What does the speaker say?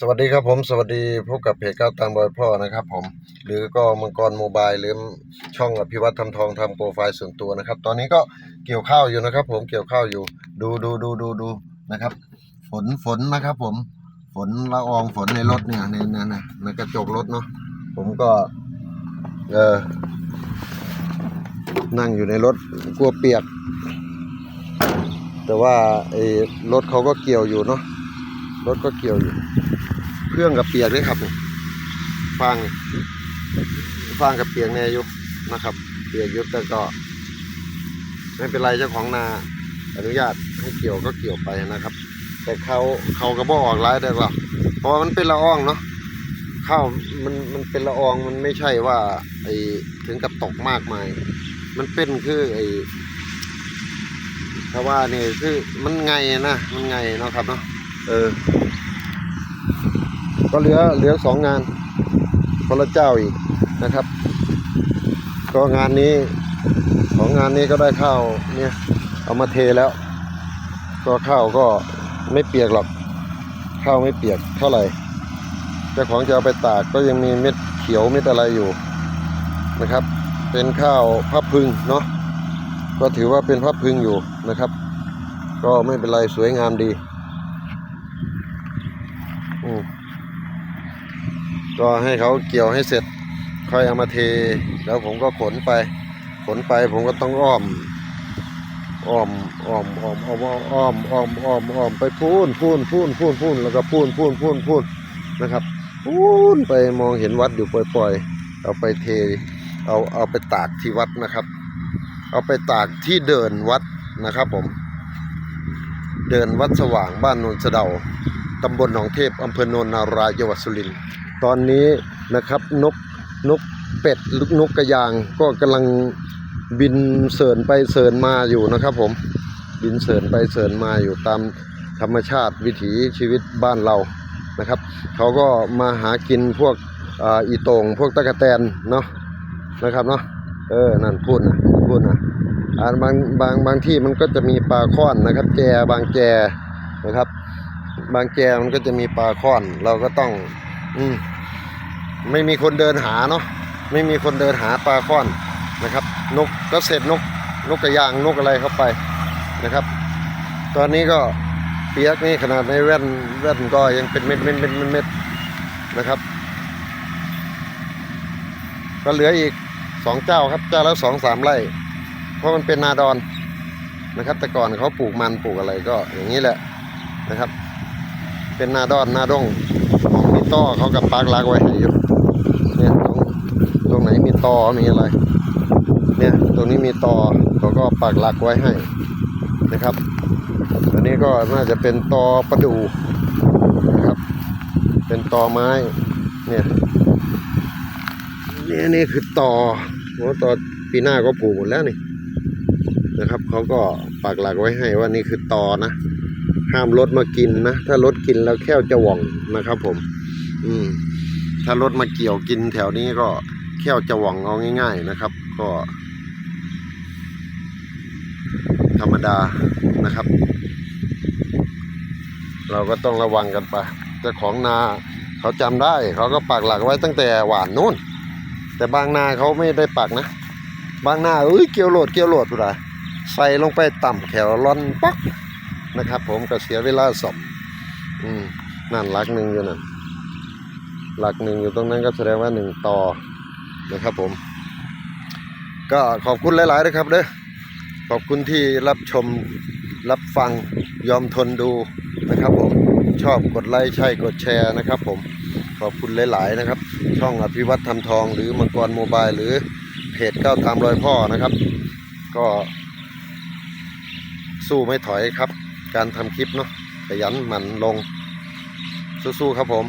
สวัสดีครับผมสวัสดีพบกับเพจก้าวตามบอยพ่อนะครับผมหรือก็มังกรโมบายหรือช่องอภิวัตทำทองทำโปรไฟล์ส่วนตัวนะครับ ตอนนี้ก็เกี่ยวข้าวอยู่นะครับ ผมเกี่ยวข้าวอยู่ ดูดูดูดูดูนะครับ ฝนฝนนะครับ ผมฝนละอองฝนในรถเนี่ยในในในในกระจกรถเนาะผมก็เออนั่งอยู่ในรถกลัวเปียก แต่ว่าไอ้รถเขาก็เกี่ยวอยู่เนาะรถก็เกี่ยวอยู่ เครื่องกับเปียกด้วยครับฟางฟางกับเปียกแน่อยู่นะครับ เปียกยุดแต่ก็ไม่เป็นไรเจ้าของนาอนุญาตให้เกี่ยวก็เกี่ยวไปนะครับ แต่เขาเขาก็บอกออกร้ายได้หรอเพราะมันเป็นละอองเนาะข้าวมันมันเป็นละอองมันไม่ใช่ว่าไอถึงกับตกมากมาย มันเป็นคือไอถ้าว่านี่คือมันไงนะมันไงเนาะครับเนาะเออ ก็เหลือเหลือสองงานคนละเจ้าอีกนะครับ ก็งานนี้ของงานนี้ก็ได้ข้าวเนี่ยเอามาเทแล้ว ก็ข้าวก็ไม่เปียกหรอกข้าวไม่เปียกเท่าไหร่เจ้าของจะเอาไปตากก็ยังมีเม็ดเขียวเม็ดอะไรอยู่นะครับ เป็นข้าวพับพึงเนาะก็ถือว่าเป็นพับพึงอยู่นะครับ ก็ไม่เป็นไรสวยงามดีอืม ก็ให้เขาเกี่ยวให้เสร็จ ค่อยเอามาเท แล้วผมก็ขนไป ขนไปผมก็ต้องอ้อมอ้อมอ้อมอ้อมอ้อมอ้อมอ้อมอ้อมอ้อมไปพูนพูนพูนพูนพูนแล้วก็พูนพูนพูนพูนนะครับพูนไปมองเห็นวัดอยู่ปล่อยๆ เอาไปเท เอาเอาไปตากที่วัดนะครับ เอาไปตากที่เดินวัดนะครับผม เดินวัดสว่างบ้านโนนสะเดาตำบลหนองเทพอำเภอโนนนารายจังหวัดสุรินทร์ ตอนนี้นะครับนกนกเป็ดลูกนกกระยางก็กำลังบินเสริญไปเสริญมาอยู่นะครับ ผมบินเสริญไปเสริญมาอยู่ตามธรรมชาติวิถีชีวิตบ้านเรานะครับเขาก็มาหากินพวกอ,อีโตงพวกตะกะแตนเนาะนะครับเนาะเออนั่นพูดนะพูดนะอ่าบางบางบางที่มันก็จะมีปลาค่อนนะครับ แจบางแจนะครับ บางแจมันก็จะมีปลาค่อนเราก็ต้อง อืมไม่มีคนเดินหาเนาะไม่มีคนเดินหาปลาค่อนนะครับ นกก็เสร็จนก นกกระยางนกอะไรเข้าไปนะครับ ตอนนี้ก็เปียกนี่ขนาดในแว่นแว่นก็ยังเป็นเม็ดเม็ดเม็ดเม็ดเม็ดนะครับ ก็เหลืออีกสองเจ้าครับเจ้าและสองสามไร่เพราะมันเป็นนาดอนนะครับ แต่ก่อนเขาปลูกมันปลูกอะไรก็อย่างนี้แหละนะครับ เป็นนาดอนนาดงของ ต้อเขากับปากลากไว้ให้อยู่เนี่ยตรงตรงไหนมีตอมีอะไร เนี่ยตรงนี้มีตอเขาก็ปากลักไว้ให้นะครับ อันนี้ก็น่าจะเป็นตอประดูนะครับ เป็นตอไม้เนี่ยนี่นี่คือตอโอ้ตอปีหน้าก็ปลูกหมดแล้วนี่นะครับเขาก็ปากหลักไว้ให้ว่านี่คือตอนะ ห้ามรถมากินนะ ถ้ารถกินแล้วแค่จะหว่องนะครับผม อืมถ้ารถมาเกี่ยวกินแถวนี้ก็แค่วจะหว่องเอาง่าย ๆนะครับ ก็ ธรรมดานะครับ เราก็ต้องระวังกันไปเจ้าของนาเขาจำได้ เขาก็ปักหลักไว้ตั้งแต่หวานนู่น แต่บางนาเขาไม่ได้ปักนะ บางนาเอ้ยเกี่ยวโหลดเกี่ยวโหลดอะไรใส่ลงไปต่ำแขวร่อนปักนะครับ ผมก็เสียเวลาสอบอืมนั่นหลักหนึ่งอยู่นั่น หลักหนึ่งอยู่ตรงนั้นก็แสดงว่าหนึ่งต่อนะครับผม ก็ขอบคุณหลายๆนะครับเด้อขอบคุณที่รับชมรับฟังยอมทนดูนะครับผมชอบกดไลค์ใช่กดแชร์นะครับผมขอบคุณหลาย ๆ นะครับ ช่องอภิวัตทำทอง หรือมังกรโมบายหรือเพจก้าวตามรอยพ่อนะครับ ก็สู้ไม่ถอยครับ การทำคลิปเนาะขยันหมั่นลงสู้ๆครับผม